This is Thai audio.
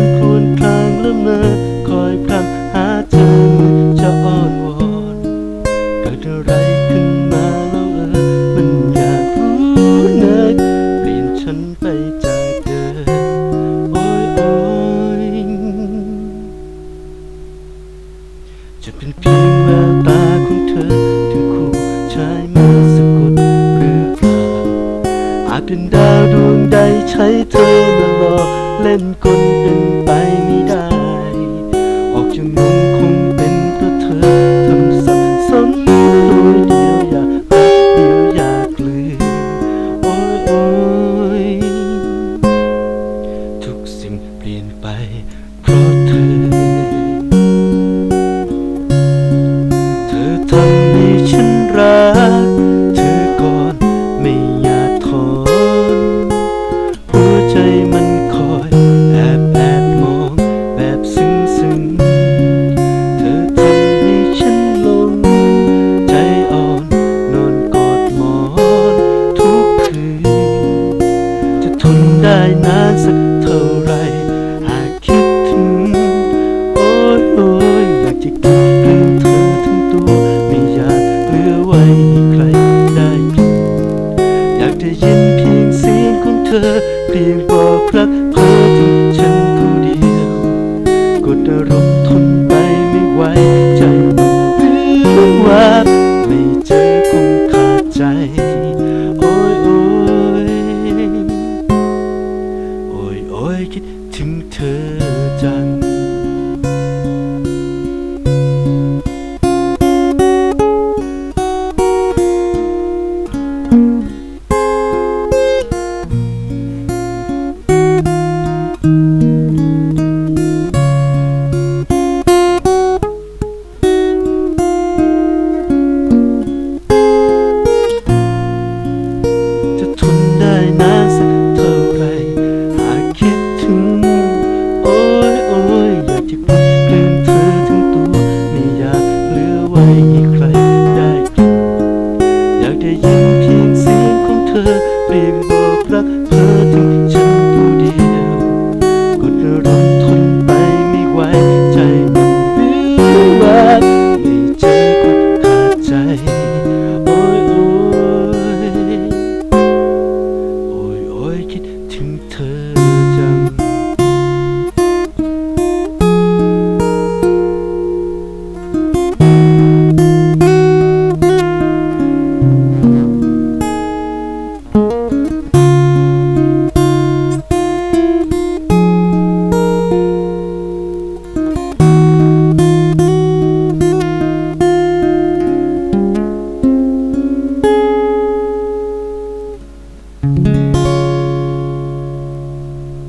อนครวนคลางละเมอคอยพรำหาเธอเจะอ้อนวอนเกิดอะไรขึ้นมาแล้วเออมันอยากรู้นักเปลี่ยนฉันไปจากเดิมโอ้ยโอ้ยจะเป็นเพียงแววตาของเธอถึงคู่ชายมาสะกดหรือเปล่าอาจเป็นดาวดวงใดใช้เธอมาหลอก เล่นกลเป็นไปไม่ได้ ออกจากมุมคงเป็นเพราะเธอทำสับสนโดยเดียวอยากเดียวอยากลืมโอ้ยโอ้ยทุกสิ่งเปลี่ยนไปเพราะเธอ เธอทำให้ฉันรักเธอก่อนไม่อยากทนหัวใจมัน นานสักเท่าไร ปลี่ยนบอกรักเธอถึงฉันผู้เดียวกดอารมณ์ทนไปไม่ไหวใจมันวิววับไม่เจอคนขาดใจ โอ้ยโอ้ยโอ้ยโอ้ยคิดถึงเธอ